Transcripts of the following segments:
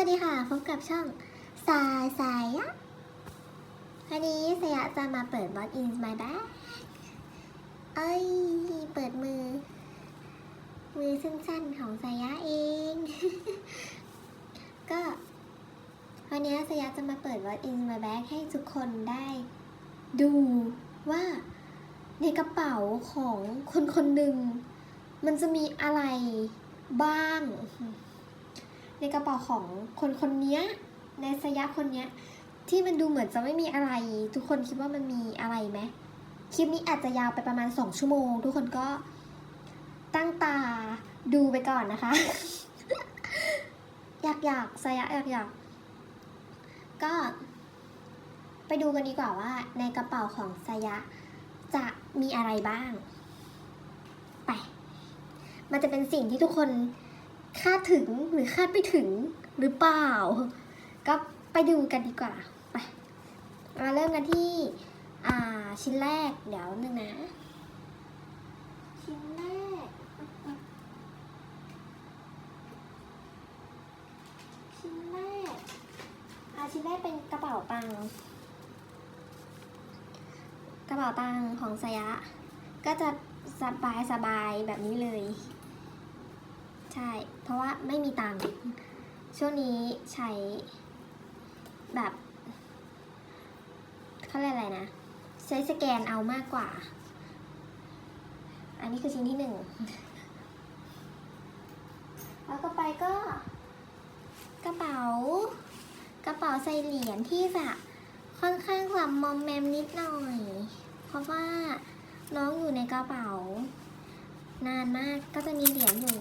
วัสดีค่ะ พบกับช่องสายสายยะวันนี้สยะจะมาเปิด What is my bag เอ้ย เปิดมือ มือสั้นๆของสายะเอง ก็ วันนี้สยะจะมาเปิด What is my bag ให้ทุกคนได้ดูว่าในกระเป๋าของคนคนหนึ่งมันจะมีอะไรบ้าง ในกระเป๋าของคนคนนี้ในสยะคนนี้ที่มันดูเหมือนจะไม่มีอะไร ทุกคนคิดว่ามันมีอะไรไหมคลิปนี้อาจจะยาวไปประมาณสองชั่วโมง ทุกคนก็ตั้งตาดูไปก่อนนะคะ อยากอยากสยะอยากอยากก็ ไปดูกันดีกว่าว่า ในกระเป๋าของสยะจะมีอะไรบ้าง ไป มันจะเป็นสิ่งที่ทุกคน คาดถึงหรือคาดไม่ถึงหรือเปล่า ก็ไปดูกันดีกว่า ไปมาเริ่มกันที่อ่าชิ้นแรกเดี๋ยวหนึ่งนะ ชิ้นแรก ชิ้นแรกอ่าชิ้นแรกเป็นกระเป๋าตังกระเป๋าตังของสยะ ก็จะสบายสบายแบบนี้เลย ใช่ เพราะว่าไม่มีตังค์ช่วงนี้ใช้แบบเขาเรียกอะไรนะ ใช้สแกนเอามากกว่า อันนี้คือชิ้นที่หนึ่งแล้วก็ไปก็กระเป๋า กระเป๋าใส่เหรียญที่จะค่อนข้างแบบมอมแมมนิดหน่อย เพราะว่าน้องอยู่ในกระเป๋า นานมากก็จะมีเหรียญอยู่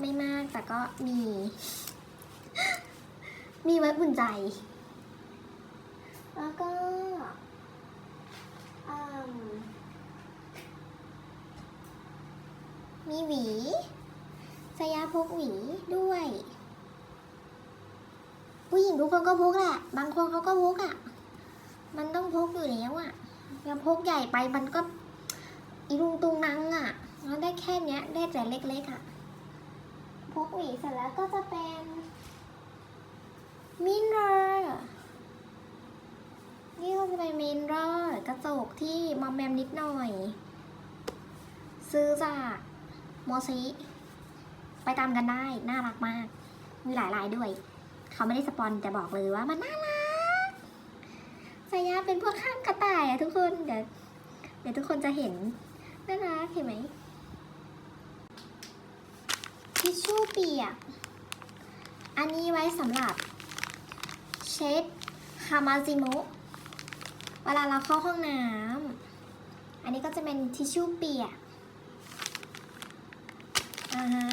ไม่มากแต่ก็มี มีไว้อุ่นใจ แล้วก็มีหวีสยาพกหวีด้วย ผู้หญิงทุกคนก็พกแหละ บางคนเขาก็พกอะ่ะ มันต้องพกอยู่แล้วอะ่ะยังพกใหญ่ไปมันก็อีลุงตุงนังอะ่ะเราได้แค่เนี้ยได้แต่เล็กๆอะ่ะ พกหวีเสร็จแล้วก็จะเป็นมินเรอร์นี่ก็จะเป็นมินเรอร์กระจกที่มอมแมมนิดหน่อย ซื้อจากโมซิไปตามกันได้ น่ารักมาก มีหลายลายด้วย เขาไม่ได้สปอนแต่บอกเลยว่ามันน่ารักสายาเป็นพวกข้างกระต่ายอะทุกคน เดี๋ยวเดี๋ยวทุกคนจะเห็นน่ารักเห็นไหม ทิชชู่เปียก อันนี้ไว้สำหรับเช็ดฮามาจิโมะเวลาเราเข้าห้องน้ำ อันนี้ก็จะเป็นทิชชู่เปียกอ่าฮะ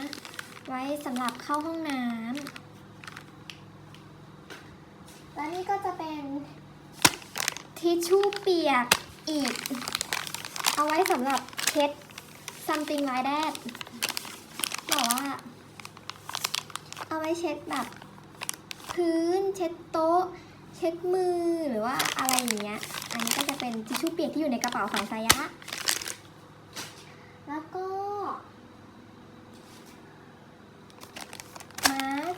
ไว้สำหรับเข้าห้องน้ำ แล้วนี่ก็จะเป็นทิชชู่เปียกอีก เอาไว้สำหรับเช็ด something like that บอกว่า เอาไว้เช็ดแบบ พื้นเช็ดโต๊ะ เช็ดมือหรือว่าอะไรอย่างเงี้ย อันนี้ก็จะเป็นทิชชู่เปียกที่อยู่ในกระเป๋าของสายะ แล้วก็มาส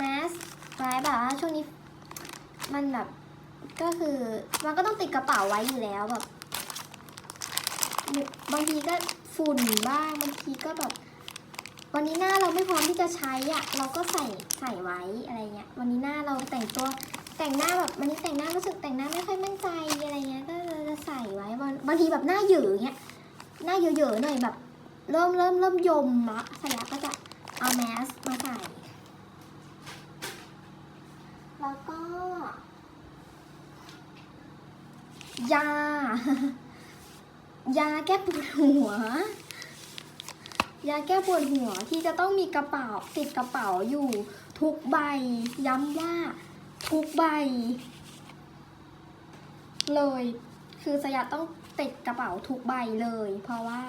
มาสไว้แบบว่าช่วงนี้มันแบบก็คือมันก็ต้องติดกระเป๋าไว้อยู่แล้วแบบบางทีก็ ฝุ่นบ้างบางทีก็แบบ วันนี้หน้าเราไม่พร้อมที่จะใช้อะเราก็ใส่ใส่ไว้อะไรเงี้ย วันนี้หน้าเราแต่งตัวแต่งหน้าแบบวันนี้แต่งหน้ารู้สึกแต่งหน้าไม่ค่อยมั่นใจอะไรเงี้ยก็จะใส่ไว้บางทีแบบหน้าเหยื่อเงี้ยหน้าเหยื่อๆหน่อยแบบ เริ่มเริ่มเริ่มยมละสยะก็จะเอาแมสมาใส่ แล้วก็ยา ยาแก้ปวดหัว ยาแก้ปวดหัวที่จะต้องมีกระเป๋าติดกระเป๋าอยู่ ทุกใบ ย้ำว่าทุกใบ เลย คือสยามต้องติดกระเป๋าทุกใบเลย เพราะว่า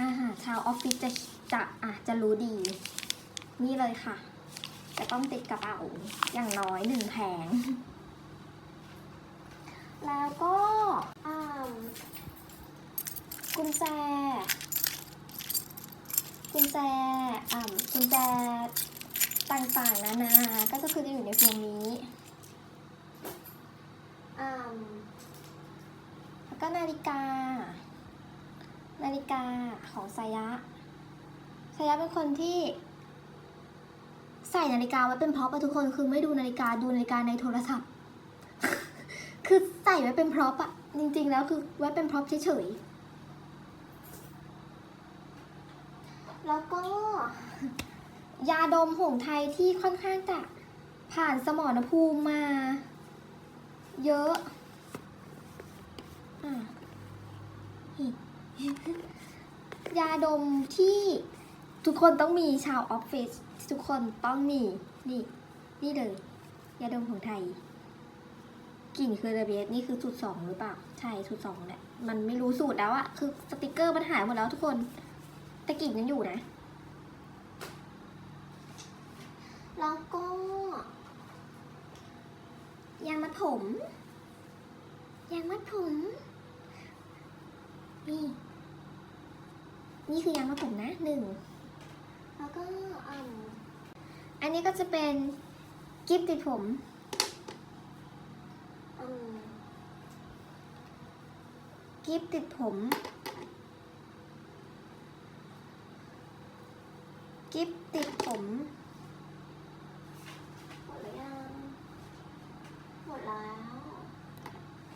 อาหาชาวออฟฟิศจะจะอาจจะรู้ดี นี่เลยค่ะ จะต้องติดกระเป๋าอย่างน้อยหนึ่งแผงแล้วก็อ่า กุญแจ กุญแจอ่ากุญแจต่างๆนานา ก็จะคือจะอยู่ในพวงนี้อ่าแล้วก็นาฬิกา นาฬิกาของสายะสายะเป็นคนที่ใส่นาฬิกาไว้เป็นพร็อพอะทุกคนคือไม่ดูนาฬิกาดูนาฬิกาในโทรศัพท์ คือใส่ไว้เป็นพร็อพอะจริงๆแล้วคือไว้เป็นพร็อพเฉยๆ แล้วก็ ยาดมหงส์ไทยที่ค่อนข้างจะผ่านสมรภูมิมา เยอะอะยาดมที่ทุกคนต้องมีชาวออฟฟิศทุกคนต้องมี นี่ นี่เลย ยาดมของไทยกลิ่นคือระเบียนี่คือสูตรสองหรือเปล่า ใช่สูตรสองแหละมันไม่รู้สูตรแล้วอะคือสติกเกอร์มันหายหมดแล้วทุกคน แต่กลิ่นยังอยู่นะ แล้วก็ยางมัดผมยางมัดผมนี่ นี่คือยางมัดผมนะหนึ่งแล้วก็อืมอันนี้ก็จะเป็นกิฟติดผมอืมกิฟติดผม กิฟติดผม หมดแล้วยังหมดแล้ว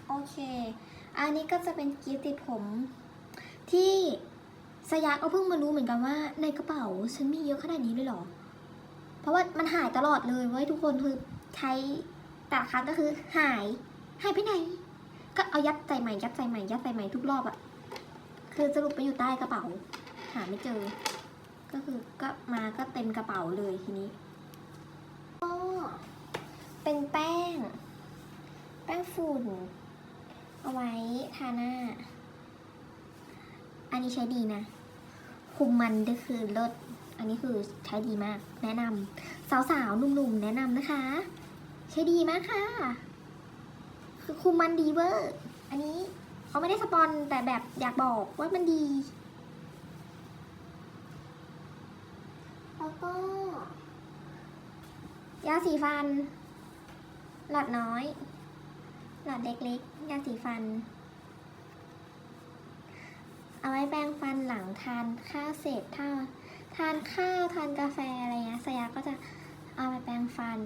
โอเค อันนี้ก็จะเป็นกิฟติดผม ที่สยามก็เพิ่งมารู้เหมือนกันว่า ในกระเป๋าฉันมีเยอะขนาดนี้เลยเหรอ เพราะว่ามันหายตลอดเลยเว้ยทุกคนคือใช้แต่ละครั้งก็คือหาย หายไปไหน ก็เอายัดใส่ใหม่ยัดใส่ใหม่ยัดใส่ใหม่ทุกรอบอะคือสรุปไปอยู่ใต้กระเป๋า หาไม่เจอ ก็คือก็มาก็เต็มกระเป๋าเลยทีนี้ก็เป็นแป้ง แป้งฝุ่น เอาไว้ทาหน้า อันนี้ใช้ดีนะ คุมมันก็คือเลิศอันนี้คือใช้ดีมาก แนะนำสาวๆหนุ่มๆ แนะนำนะคะ ใช้ดีมากค่ะ คือคุมมันดีเวอร์ อันนี้เขาไม่ได้สปอนแต่แบบอยากบอกว่ามันดี แล้วก็ ยาสีฟัน หลอดน้อย หลอดเล็กๆ ยาสีฟัน เอาไว้แปรงฟันหลังทานข้าวเสร็จถ้าทานข้าวทานกาแฟอะไรเงี้ยสยาก็จะเอาไปแปรงฟัน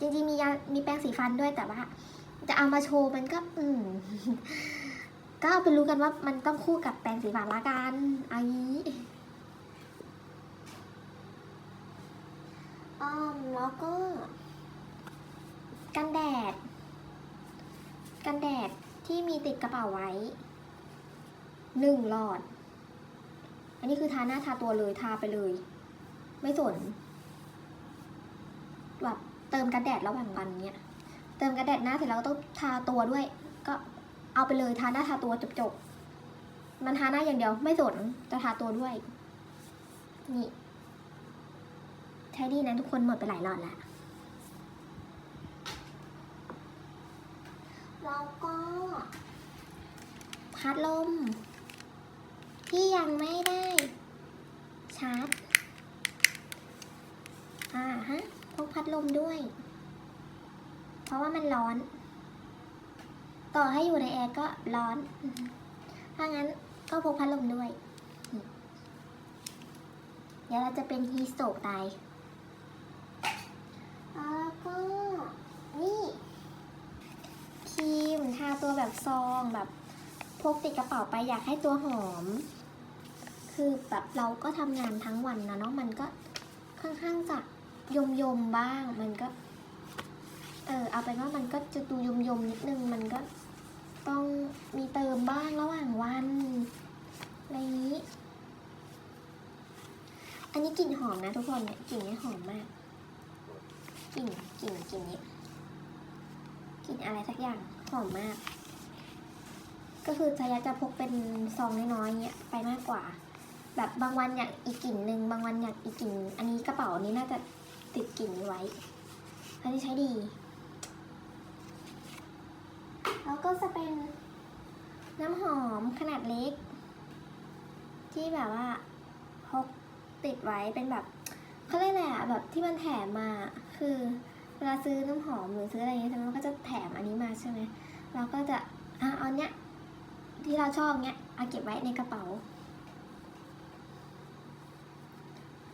จริงๆมียามีแปรงสีฟันด้วยแต่ว่า จะเอามาโชว์มันก็ อืมก็เอาไปรู้กันว่ามันต้องคู่กับแปรงสีฟันละกันเอางี้ ออมแล้วก็กันแดด กันแดดที่มีติดกระเป๋าไว้หนึ่งหลอด อันนี้คือทาหน้าทาตัวเลยทาไปเลย ไม่สนแบบเติมกันแดดระหว่างวันเนี้ยเติมกันแดดหน้าเสร็จแล้วก็ต้องทาตัวด้วย ก็เอาไปเลยทาหน้าทาตัวจบๆมันทาหน้าอย่างเดียวไม่สนจะทาตัวด้วย นี่ ช้ดีนะทุกคนหมดไปหลายหลอดแล้วแล้วก็พัดลม ที่ยังไม่ได้ชาร์จ อ่าฮะพกพัดลมด้วย เพราะว่ามันร้อน ต่อให้อยู่ในแอร์ก็ร้อน ถ้างั้นก็พกพัดลมด้วย เดี๋ยวเราจะเป็นฮีสโตกตาย แล้วก็นี่ครีมทาตัวแบบซองแบบพกติดกระเป๋าไปอยากให้ตัวหอม คือแบบเราก็ทำงานทั้งวันนะเนาะมันก็ค่อนข้างจะยมยมบ้าง มันก็ เออเอาเป็นว่ามันก็จะดูยมยมนิดนึง มันก็ต้องมีเติมบ้างระหว่างวันอะไรนี้ อันนี้กลิ่นหอมนะทุกคนเนี่ยกลิ่นนี้หอมมาก กลิ่นกลิ่นกลิ่นนี้กลิ่นอะไรสักอย่างหอมมาก ก็คือจะยาจะพกเป็นซองน้อยๆเนี้ยไปมากกว่า แบบบางวันอยากอีกกลิ่นหนึ่งบางวันอยากอีกกลิ่น อันนี้กระเป๋านี้น่าจะติดกลิ่นนี้ไว้ อันนี้ใช้ดี แล้วก็จะเป็นน้ำหอมขนาดเล็ก ที่แบบว่าพกติดไว้เป็นแบบเขาเรียกอะไรอะแบบที่มันแถมมา คือเวลาซื้อน้ำหอมหรือซื้ออะไรเงี้ยใช่ไหมมันก็จะแถมอันนี้มาใช่ไหมเราก็จะอะเอาเนี้ยที่เราชอบเนี้ยเอาเก็บไว้ในกระเป๋า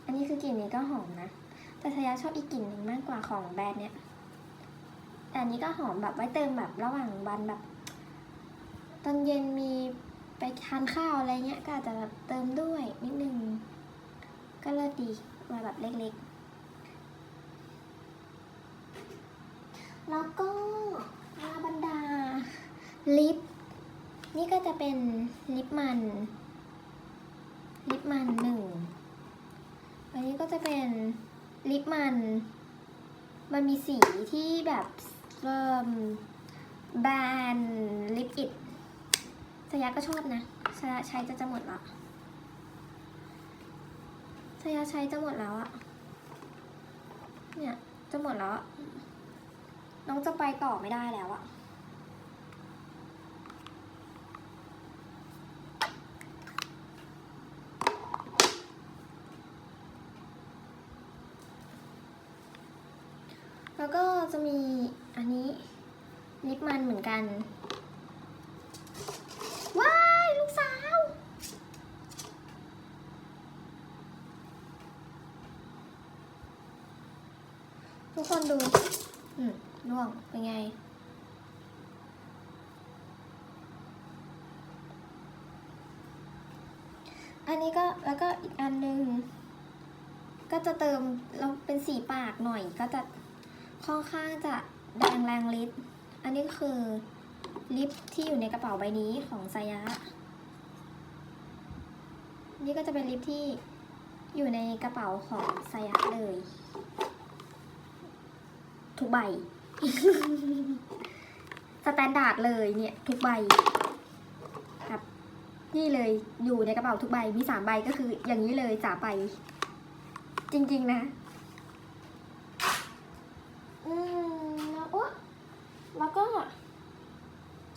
อันนี้คือกลิ่นนี้ก็หอมนะ แต่สยาชอบอีกกลิ่นหนึ่งมากกว่าของแบรนด์เนี้ยแต่อันนี้ก็หอมแบบไว้เติมแบบระหว่างวันแบบ ตอนเย็นมีไปทานข้าวอะไรเงี้ยก็อาจจะแบบเติมด้วยนิดนึง ก็เลิศดีมาแบบเล็กๆ แล้วก็อาบรรดาลิป นี่ก็จะเป็นลิปมัน ลิปมันหนึ่ง อันนี้ก็จะเป็นลิปมัน มันมีสีที่แบบเริ่มแบรนด์ลิปอิดสยาก็ชอบนะสยาใช้จะจะหมดละสยาใช้จะหมดแล้วอะเนี่ยจะหมดแล้ว น้องจะไปต่อไม่ได้แล้วอะแล้วก็จะมีอันนี้ลิปมันเหมือนกันว้ายลูกสาว ทุกคนดู อืม ร่วงเป็นไง อันนี้ก็แล้วก็อีกอันหนึ่งก็จะเติมเราเป็นสีปากหน่อยก็จะค่อนข้างจะแดงแรงลิปอันนี้คือลิปที่อยู่ในกระเป๋าใบนี้ของไซยะ นี่ก็จะเป็นลิปที่อยู่ในกระเป๋าของไซยะเลย ทุกใบ สแตนดาร์ดเลยเนี่ย ทุกใบครับ นี่เลยอยู่ในกระเป๋าทุกใบมีสามใบก็คืออย่างนี้เลยสามใบ จริง ๆ นะ อืมแล้วอ๊ะแล้วก็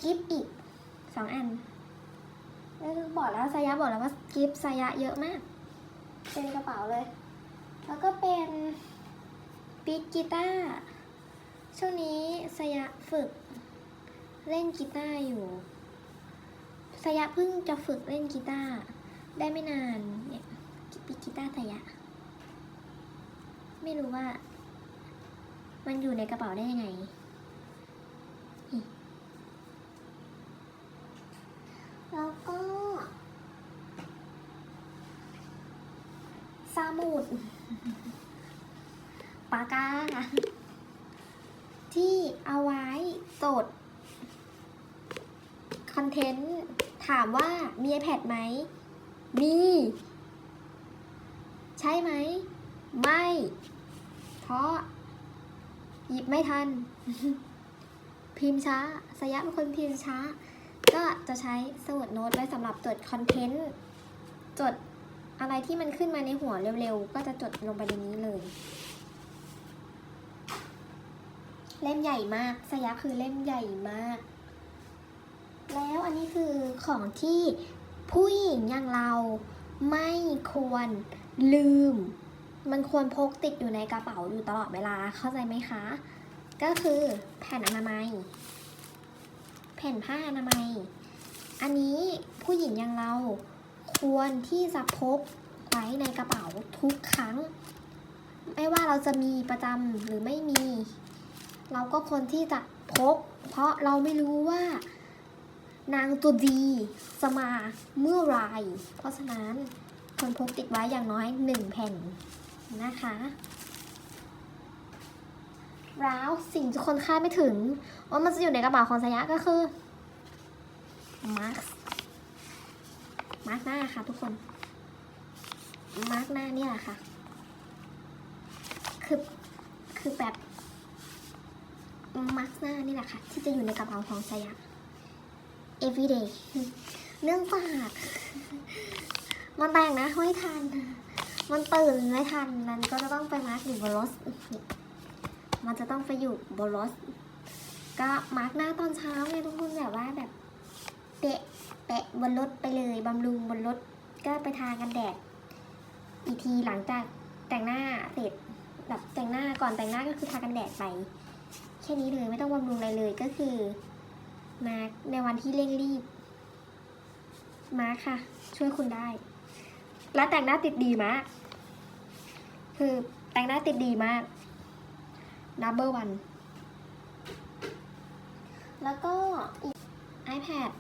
กิฟต์อีกสองอันแล้วบอกแล้วสายะบอกแล้วว่ากิฟต์สายะเยอะมาก เป็นกระเป๋าเลย แล้วก็เป็นปีกกีตาร์ ช่วงนี้สยะฝึกเล่นกีตาร์อยู่ สยะเพิ่งจะฝึกเล่นกีตาร์ได้ไม่นานเนี่ยปีกกีตาร์สยะ ไม่รู้ว่า มันอยู่ในกระเป๋าได้ยังไง แล้วก็สมุดปากกา ที่เอาไว้จดคอนเทนต์ถามว่ามี iPad ไหม มี ใช่ไหม ไม่ เพราะ หยิบไม่ทัน พิมพ์ช้า สยะเป็นคนพิมพ์ช้า ก็จะใช้สมุดโน้ตไว้สำหรับจดคอนเทนต์ จดอะไรที่มันขึ้นมาในหัวเร็วๆ ก็จะจดลงไปในนี้เลย เล่มใหญ่มากสยะคือเล่มใหญ่มาก แล้วอันนี้คือของที่ผู้หญิงอย่างเราไม่ควรลืม มันควรพกติดอยู่ในกระเป๋าอยู่ตลอดเวลาเข้าใจไหมคะ ก็คือแผ่นอนามัย แผ่นผ้าอนามัย อันนี้ผู้หญิงอย่างเราควรที่จะพกไว้ในกระเป๋าทุกครั้ง ไม่ว่าเราจะมีประจำหรือไม่มี เราก็ควรที่จะพก เพราะเราไม่รู้ว่า นางตัวดีจะมาเมื่อไร เพราะฉะนั้นควรพกติดไว้อย่างน้อยหนึ่งแผ่นนะคะแล้วสิ่งที่คนคาดไม่ถึง ว่ามันจะอยู่ในกระเป๋าของสยะก็คือมาร์คมาร์คหน้าค่ะทุกคน มาร์คหน้าเนี่ยแหละค่ะ คือ คือแบบ มาร์คหน้านี่แหละค่ะ ที่จะอยู่ในกระเป๋าของสยะ everyday เนื่องจากมันแต่งนะไม่ทัน มันตื่นไม่ทัน มันก็จะต้องไปมาร์คอยู่บนรถมันจะต้องไปอยู่บนรถก็มาร์กหน้าตอนเช้าไงทุกคนแบบว่าแบบเปะแปะบนรถไปเลยบำรุงบนรถก็ไปทากันแดด อีกทีหลังจากแต่งหน้าเสร็จแบบแต่งหน้าก่อนแต่งหน้าก็คือทากันแดดไป แค่นี้เลยไม่ต้องบำรุงอะไรเลยก็คือ มาร์คในวันที่เร่งรีบ มาร์คค่ะ ช่วยคุณได้แล้วแต่งหน้าติดดีมาก คือแต่งหน้าติดดีมาก number one แล้วก็อีก iPad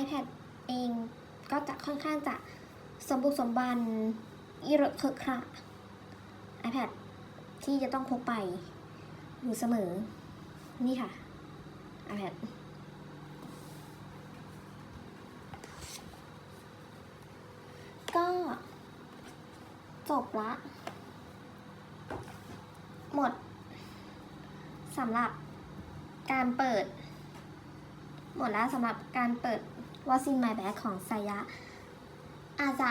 iPad เองก็จะค่อนข้างจะสมบุกสมบันอิระเคอะคระ iPad ที่จะต้องพกไปอยู่เสมอ นี่ค่ะ iPad ก็จบละ หมดสำหรับการเปิด หมดแล้วสำหรับการเปิด What's in my bag ของไซยะ อาจจะ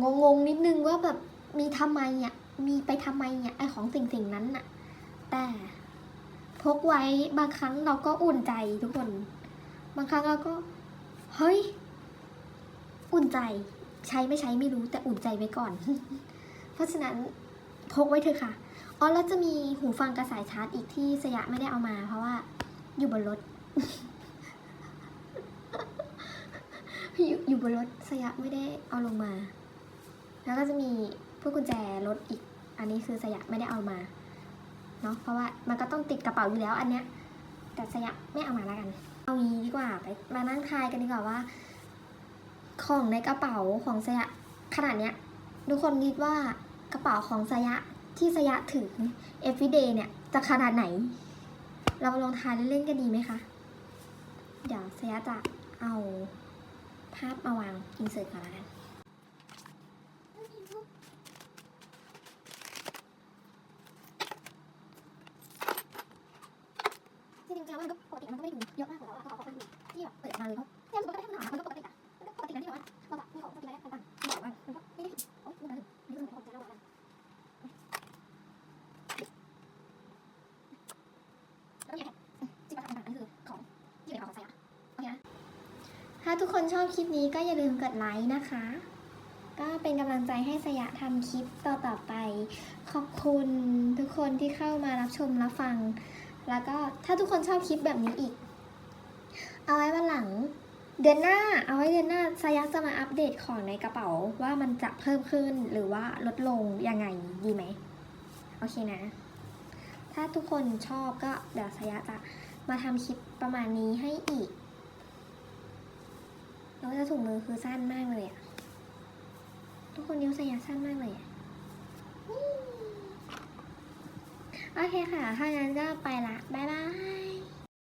งงงๆนิดนึงว่าแบบมีทำไมอะ มีไปทำไมอะไอของสิ่งสิ่งนั้นน่ะ แต่พกไว้บางครั้งเราก็อุ่นใจทุกคน บางครั้งเราก็ เฮ้ย อุ่นใจใช้ไม่ใช้ไม่รู้แต่อุ่นใจไว้ก่อน เพราะฉะนั้นพกไว้เถอะค่ะอ๋อแล้วจะมีหูฟังกระสายชาร์จอีกที่สยะไม่ได้เอามาเพราะว่า อยู่บนรถ อยู่อยู่บนรถสยะไม่ได้เอาลงมา แล้วก็จะมี วกกุญแจรถอีก อันนี้คือสยะไม่ได้เอามาเนาะเพราะว่ามันก็ต้องติดกระเป๋าอยู่แล้วอันเนี้ยแต่สยะไม่เอามาแล้วกัน เอางี้ดีกว่าไปมานั่งทายกันดีกว่าว่า ของในกระเป๋าของสยะขนาดเนี้ยทุกคนคิดว่ากระเป๋าของสยะที่สยะถือ everyday เนี่ยจะขนาดไหน เรามาลองทายเล่นๆกันดีไหมคะเดี๋ยวสยะจะเอาภาพมาวางอินเสิร์ตก่อนและกัน จริงๆแล้วมันก็ปกติมันก็ไม่ได้ดูเยอะมากกว่าแล้วอะก็เอาของไปที่แบบเปิดมาเลยเพราะเนี่ยมันก็ได้ขนาดมันก็ปกติอะมันก็ปกตินะที่แบบว่าเราแบบมีของสกินอะไรต่างๆที่แบบว่ามันก็ไม่ได้ถึงโอ๊ยมันก็ถึงนี่คือของใจเราอะแล้วเนี่ยจิบะต่างๆนั่นคือของที่อยู่ในกระเป๋าของไซอะโอเคนะถ้าทุก คนชอบคลิปนี้ก็อย่าลืมกดไลค์นะคะ ก็เป็นกำลังใจให้สยะทำคลิปต่อๆไป ขอบคุณทุกคนที่เข้ามารับชมรับฟัง แล้วก็ถ้าทุกคนชอบคลิปแบบนี้อีก เอาไว้วันหลัง เดือนหน้า เอาไว้เดือนหน้าสยักจะมาอัปเดตของในกระเป๋าว่ามันจะเพิ่มขึ้นหรือว่าลดลงยังไงดีไหมโอเคนะ ถ้าทุกคนชอบก็เดี๋ยวสยะจะมาทำคลิปประมาณนี้ให้อีก แล้วจะถุงมือคือสั้นมากเลยอะทุกคนนิ้วสยาสั้นมากเลยอะโอเคค่ะ ถ้างั้นก็ไปละ บ๊ายบาย